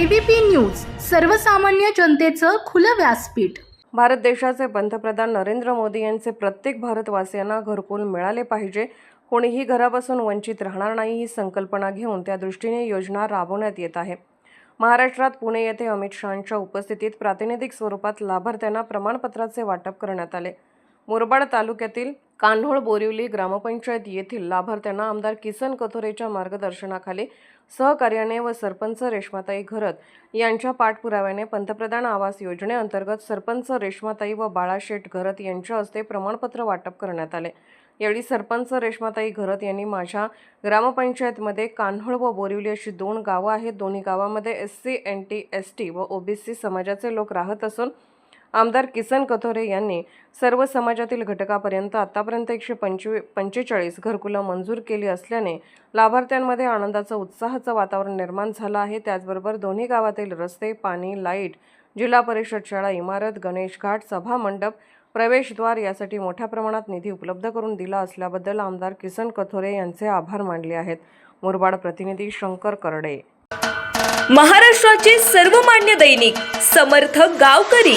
ABP news सर्वसामान्य जनतेचं खुलं व्यासपीठ. भारत देशाचे पंतप्रधान नरेंद्र मोदी यांचे प्रत्येक भारतवासियांना घरकुल मिळाले पाहिजे. कोणीही घरापासून वंचित राहणार नाही ही संकल्पना घेऊन त्या दृष्टीने योजना राबवण्यात येत आहे. महाराष्ट्रात पुणे येथे अमित शहांच्या उपस्थितीत प्रातिनिधिक स्वरूपात लाभार्थ्यांना प्रमाणपत्राचे वाटप करण्यात आले. मुरबाड तालुक्यातील कान्होळ बोरिवली ग्रामपंचायत येथील लाभार्थ्यांना आमदार किसन कथोरेच्या मार्गदर्शनाखाली सहकार्याने व सरपंच रेश्माताई घरत यांच्या पाठपुराव्याने पंतप्रधान आवास योजनेअंतर्गत सरपंच रेश्माताई व बाळाशेठ घरत यांच्या हस्ते प्रमाणपत्र वाटप करण्यात आले. यावेळी सरपंच रेश्माताई घरत यांनी माझ्या ग्रामपंचायतमध्ये कान्होळ व बोरिवली अशी दोन गावं आहेत. दोन्ही गावामध्ये S C N T S T व ओबीसी समाजाचे लोक राहत असून आमदार किसन कथोरे यांनी सर्व समाजातील घटकापर्यंत आतापर्यंत एकशे पंचवी पंचेचाळीस घरकुलं मंजूर केली असल्याने लाभार्थ्यांमध्ये आनंदाचं उत्साहाचं वातावरण निर्माण झालं आहे. त्याचबरोबर दोन्ही गावातील रस्ते पाणी लाइट जिल्हा परिषद शाळा इमारत गणेश घाट सभा मंडप प्रवेशद्वार यासाठी मोठ्या प्रमाणात निधी उपलब्ध करून दिला असल्याबद्दल आमदार किसन कथोरे यांचे आभार मानले आहेत. मुरबाड प्रतिनिधी शंकर करडे. महाराष्ट्राचे सर्वमान्य दैनिक समर्थ गावकरी.